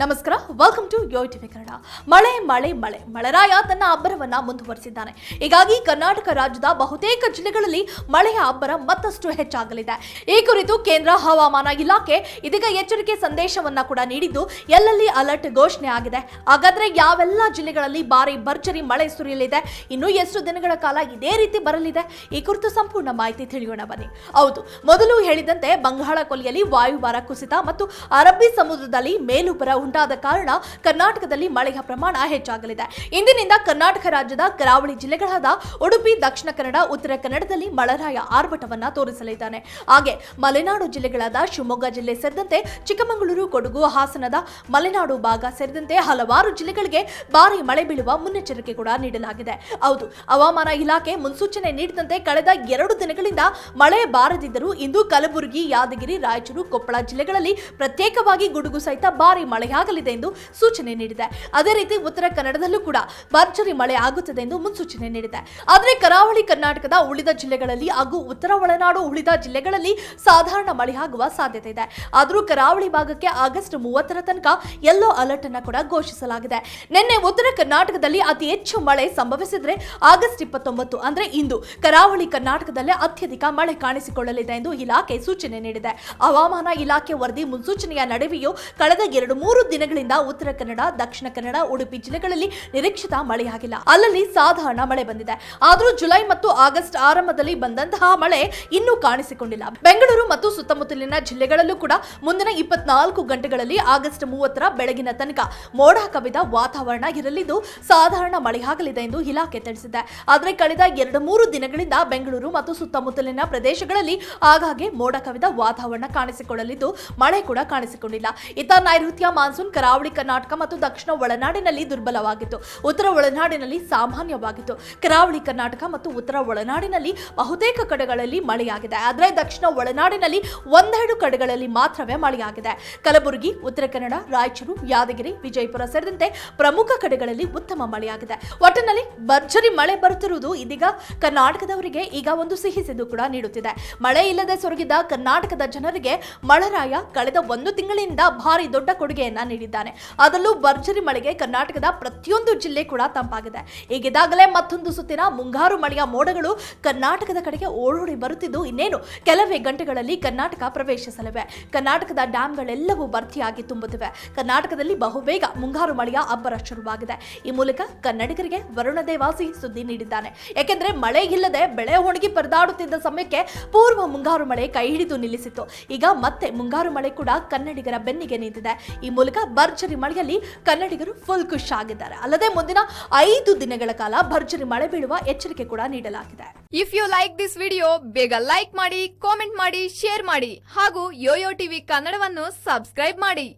ನಮಸ್ಕಾರ welcome to yo TV Kannada. ಮಳೆ ಮಳೆ ಮಳೆ. ಮಳೆರಾಯ ತನ್ನ ಅಬ್ಬರವನ್ನ ಮುಂದುವರಿಸಿದ್ದಾನೆ. ಹೀಗಾಗಿ ಕರ್ನಾಟಕ ರಾಜ್ಯದ ಬಹುತೇಕ ಜಿಲ್ಲೆಗಳಲ್ಲಿ ಮಳೆಯ ಅಬ್ಬರ ಮತ್ತಷ್ಟು ಹೆಚ್ಚಾಗಲಿದೆ. ಈ ಕುರಿತು ಕೇಂದ್ರ ಹವಾಮಾನ ಇಲಾಖೆ ಇದೀಗ ಎಚ್ಚರಿಕೆ ಸಂದೇಶವನ್ನ ಕೂಡ ನೀಡಿದ್ದು, ಎಲ್ಲೆಲ್ಲಿ ಅಲರ್ಟ್ ಘೋಷಣೆ ಆಗಿದೆ? ಹಾಗಾದ್ರೆ ಯಾವೆಲ್ಲ ಜಿಲ್ಲೆಗಳಲ್ಲಿ ಭಾರಿ ಭರ್ಜರಿ ಮಳೆ ಸುರಿಯಲಿದೆ? ಇನ್ನು ಎಷ್ಟು ದಿನಗಳ ಕಾಲ ಇದೇ ರೀತಿ ಬರಲಿದೆ? ಈ ಕುರಿತು ಸಂಪೂರ್ಣ ಮಾಹಿತಿ ತಿಳಿಯೋಣ ಬನ್ನಿ. ಹೌದು, ಮೊದಲು ಹೇಳಿದಂತೆ ಬಂಗಾಳ ಕೊಲ್ಲಿಯಲ್ಲಿ ವಾಯುಭಾರ ಕುಸಿತ ಮತ್ತು ಅರಬ್ಬಿ ಸಮುದ್ರದಲ್ಲಿ ಮೇಲುಬ್ಬರ ಉಂಟಾದ ಕಾರಣ ಕರ್ನಾಟಕದಲ್ಲಿ ಮಳೆಯ ಪ್ರಮಾಣ ಹೆಚ್ಚಾಗಲಿದೆ. ಇಂದಿನಿಂದ ಕರ್ನಾಟಕ ರಾಜ್ಯದ ಕರಾವಳಿ ಜಿಲ್ಲೆಗಳಾದ ಉಡುಪಿ, ದಕ್ಷಿಣ ಕನ್ನಡ, ಉತ್ತರ ಕನ್ನಡದಲ್ಲಿ ಮಳರಾಯ ಆರ್ಭಟವನ್ನ ತೋರಿಸಲಿದ್ದಾನೆ. ಹಾಗೆ ಮಲೆನಾಡು ಜಿಲ್ಲೆಗಳಾದ ಶಿವಮೊಗ್ಗ ಜಿಲ್ಲೆ ಸೇರಿದಂತೆ ಚಿಕ್ಕಮಗಳೂರು, ಕೊಡಗು, ಹಾಸನದ ಮಲೆನಾಡು ಭಾಗ ಸೇರಿದಂತೆ ಹಲವಾರು ಜಿಲ್ಲೆಗಳಿಗೆ ಭಾರಿ ಮಳೆ ಬೀಳುವ ಮುನ್ನೆಚ್ಚರಿಕೆ ಕೂಡ ನೀಡಲಾಗಿದೆ. ಹೌದು, ಹವಾಮಾನ ಇಲಾಖೆ ಮುನ್ಸೂಚನೆ ನೀಡಿದಂತೆ ಕಳೆದ ಎರಡು ದಿನಗಳಿಂದ ಮಳೆ ಬಾರದಿದ್ದರೂ ಇಂದು ಕಲಬುರಗಿ, ಯಾದಗಿರಿ, ರಾಯಚೂರು, ಕೊಪ್ಪಳ ಜಿಲ್ಲೆಗಳಲ್ಲಿ ಪ್ರತ್ಯೇಕವಾಗಿ ಗುಡುಗು ಸಹಿತ ಭಾರಿ ಮಳೆಯಾಗಲಿದೆ ಎಂದು ಸೂಚನೆ ನೀಡಿದೆ. ಅದೇ ರೀತಿ ಉತ್ತರ ಕನ್ನಡದಲ್ಲೂ ಕೂಡ ಭರ್ಜರಿ ಮಳೆ ಆಗುತ್ತದೆ ಎಂದು ಮುನ್ಸೂಚನೆ ನೀಡಿದೆ. ಆದರೆ ಕರಾವಳಿ ಕರ್ನಾಟಕದ ಉಳಿದ ಜಿಲ್ಲೆಗಳಲ್ಲಿ ಹಾಗೂ ಉತ್ತರ ಒಳನಾಡು ಉಳಿದ ಜಿಲ್ಲೆಗಳಲ್ಲಿ ಸಾಧಾರಣ ಆಗುವ ಸಾಧ್ಯತೆ ಇದೆ. ಆದರೂ ಕರಾವಳಿ ಭಾಗಕ್ಕೆ ಆಗಸ್ಟ್ ಮೂವತ್ತರ ತನಕ ಯೆಲ್ಲೋ ಅಲರ್ಟ್ ಅನ್ನು ಕೂಡ ಘೋಷಿಸಲಾಗಿದೆ. ನಿನ್ನೆ ಉತ್ತರ ಕರ್ನಾಟಕದಲ್ಲಿ ಅತಿ ಹೆಚ್ಚು ಮಳೆ ಸಂಭವಿಸಿದ್ರೆ ಆಗಸ್ಟ್ ಇಪ್ಪತ್ತೊಂಬತ್ತು ಅಂದ್ರೆ ಇಂದು ಕರಾವಳಿ ಕರ್ನಾಟಕದಲ್ಲೇ ಅತ್ಯಧಿಕ ಮಳೆ ಕಾಣಿಸಿಕೊಳ್ಳಲಿದೆ ಎಂದು ಇಲಾಖೆ ಸೂಚನೆ ನೀಡಿದೆ. ಹವಾಮಾನ ಇಲಾಖೆ ವರದಿ ಮುನ್ಸೂಚನೆಯ ನಡುವೆಯೂ ಕಳೆದ ಎರಡು ಮೂರು ದಿನಗಳಿಂದ ಉತ್ತರ ಕನ್ನಡ, ದಕ್ಷಿಣ ಕನ್ನಡ, ಉಡುಪಿ ಜಿಲ್ಲೆಗಳಲ್ಲಿ ನಿರೀಕ್ಷಿತ ಮಳೆಯಾಗಿಲ್ಲ. ಅಲ್ಲಲ್ಲಿ ಸಾಧಾರಣ ಮಳೆ ಬಂದಿದೆ. ಆದರೂ ಜುಲೈ ಮತ್ತು ಆಗಸ್ಟ್ ಆರಂಭದಲ್ಲಿ ಬಂದಂತಹ ಮಳೆ ಇನ್ನೂ ಕಾಣಿಸಿಕೊಂಡಿಲ್ಲ. ಬೆಂಗಳೂರು ಮತ್ತು ಸುತ್ತಮುತ್ತಲಿನ ಜಿಲ್ಲೆಗಳಲ್ಲೂ ಕೂಡ ಮುಂದಿನ ಇಪ್ಪತ್ನಾಲ್ಕು ಗಂಟೆಗಳಲ್ಲಿ ಆಗಸ್ಟ್ ಮೂವತ್ತರ ಬೆಳಗಿನ ತನಕ ಮೋಡ ಕವಿದ ವಾತಾವರಣ ಇರಲಿದ್ದು ಸಾಧಾರಣ ಮಳೆಯಾಗಲಿದೆ ಎಂದು ಇಲಾಖೆ ತಿಳಿಸಿದೆ. ಆದರೆ ಕಳೆದ ಎರಡು ಮೂರು ದಿನಗಳಿಂದ ಬೆಂಗಳೂರು ಮತ್ತು ಸುತ್ತಮುತ್ತಲಿನ ಪ್ರದೇಶಗಳಲ್ಲಿ ಆಗಾಗ್ಗೆ ಮೋಡ ಕವಿದ ವಾತಾವರಣ ಕಾಣಿಸಿಕೊಳ್ಳಲಿದ್ದು ಮಳೆ ಕೂಡ ಕಾಣಿಸಿಕೊಂಡಿಲ್ಲ. ಇತ್ತ ನೈಋತ್ಯ ಕರಾವಳಿ ಕರ್ನಾಟಕ ಮತ್ತು ದಕ್ಷಿಣ ಒಳನಾಡಿನಲ್ಲಿ ದುರ್ಬಲವಾಗಿತ್ತು. ಉತ್ತರ ಒಳನಾಡಿನಲ್ಲಿ ಸಾಮಾನ್ಯವಾಗಿತ್ತು. ಕರಾವಳಿ ಕರ್ನಾಟಕ ಮತ್ತು ಉತ್ತರ ಒಳನಾಡಿನಲ್ಲಿ ಬಹುತೇಕ ಕಡೆಗಳಲ್ಲಿ ಮಳೆಯಾಗಿದೆ. ಆದರೆ ದಕ್ಷಿಣ ಒಳನಾಡಿನಲ್ಲಿ ಒಂದೆರಡು ಕಡೆಗಳಲ್ಲಿ ಮಾತ್ರವೇ ಮಳೆಯಾಗಿದೆ. ಕಲಬುರಗಿ, ಉತ್ತರ ಕನ್ನಡ, ರಾಯಚೂರು, ಯಾದಗಿರಿ, ವಿಜಯಪುರ ಸೇರಿದಂತೆ ಪ್ರಮುಖ ಕಡೆಗಳಲ್ಲಿ ಉತ್ತಮ ಮಳೆಯಾಗಿದೆ. ಒಟ್ಟಿನಲ್ಲಿ ಭರ್ಜರಿ ಮಳೆ ಬರುತ್ತಿರುವುದು ಇದೀಗ ಕರ್ನಾಟಕದವರಿಗೆ ಈಗ ಒಂದು ಸಿಹಿ ಸಿದ್ದು ಕೂಡ ನೀಡುತ್ತಿದೆ. ಮಳೆ ಇಲ್ಲದೆ ಸೊರಗಿದ ಕರ್ನಾಟಕದ ಜನರಿಗೆ ಮಳರಾಯ ಕಳೆದ ಒಂದು ತಿಂಗಳಿಂದ ಭಾರಿ ದೊಡ್ಡ ಕೊಡುಗೆಯನ್ನ ನೀಡಿದ್ದಾನೆ. ಅದರಲ್ಲೂ ಭರ್ಜರಿ ಮಳೆಗೆ ಕರ್ನಾಟಕದ ಪ್ರತಿಯೊಂದು ಜಿಲ್ಲೆ ಕೂಡ ತಂಪಾಗಿದೆ. ಈಗಿದಾಗಲೇ ಮತ್ತೊಂದು ಸುತ್ತಿನ ಮುಂಗಾರು ಮಳೆಯ ಮೋಡಗಳು ಕರ್ನಾಟಕದ ಕಡೆಗೆ ಓಡೋಡಿ ಬರುತ್ತಿದ್ದು ಇನ್ನೇನು? ಕೆಲವೇ ಗಂಟೆಗಳಲ್ಲಿ ಕರ್ನಾಟಕ ಪ್ರವೇಶಿಸಲಿವೆ. ಕರ್ನಾಟಕದ ಡ್ಯಾಂಗಳೆಲ್ಲವೂ ಭರ್ತಿಯಾಗಿ ತುಂಬುತ್ತಿವೆ. ಕರ್ನಾಟಕದಲ್ಲಿ ಬಹುಬೇಗ ಮುಂಗಾರು ಮಳೆಯ ಅಬ್ಬರ ಶುರುವಾಗಿದೆ. ಈ ಮೂಲಕ ಕನ್ನಡಿಗರಿಗೆ ವರುಣ ದೇವಾಸಿ ಸುದ್ದಿ ನೀಡಿದ್ದಾನೆ. ಯಾಕೆಂದ್ರೆ ಮಳೆ ಇಲ್ಲದೆ ಬೆಳೆ ಒಣಗಿ ಪರದಾಡುತ್ತಿದ್ದ ಸಮಯಕ್ಕೆ ಪೂರ್ವ ಮುಂಗಾರು ಮಳೆ ಕೈ ಹಿಡಿದು ನಿಲ್ಲಿಸಿತ್ತು. ಈಗ ಮತ್ತೆ ಮುಂಗಾರು ಮಳೆ ಕೂಡ ಕನ್ನಡಿಗರ ಬೆನ್ನಿಗೆ ನಿಂತಿದೆ. ಈ ಮೂಲಕ ಭರ್ಜರಿ ಮಳೆಯಲ್ಲಿ ಕನ್ನಡಿಗರು ಫುಲ್ ಖುಷ್ ಆಗಿದ್ದಾರೆ. ಅಲ್ಲದೆ ಮುಂದಿನ ಐದು ದಿನಗಳ ಕಾಲ ಭರ್ಜರಿ ಮಳೆ ಬೀಳುವ ಎಚ್ಚರಿಕೆ ಕೂಡ ನೀಡಲಾಗಿದೆ. If you like this video ಬೇಗ ಲೈಕ್ ಮಾಡಿ ಕಾಮೆಂಟ್ ಮಾಡಿ ಶೇರ್ ಮಾಡಿ ಹಾಗೂ ಯೋಯೋ ಟಿವಿ ಕನ್ನಡವನ್ನು ಸಬ್ಸ್ಕ್ರೈಬ್ ಮಾಡಿ.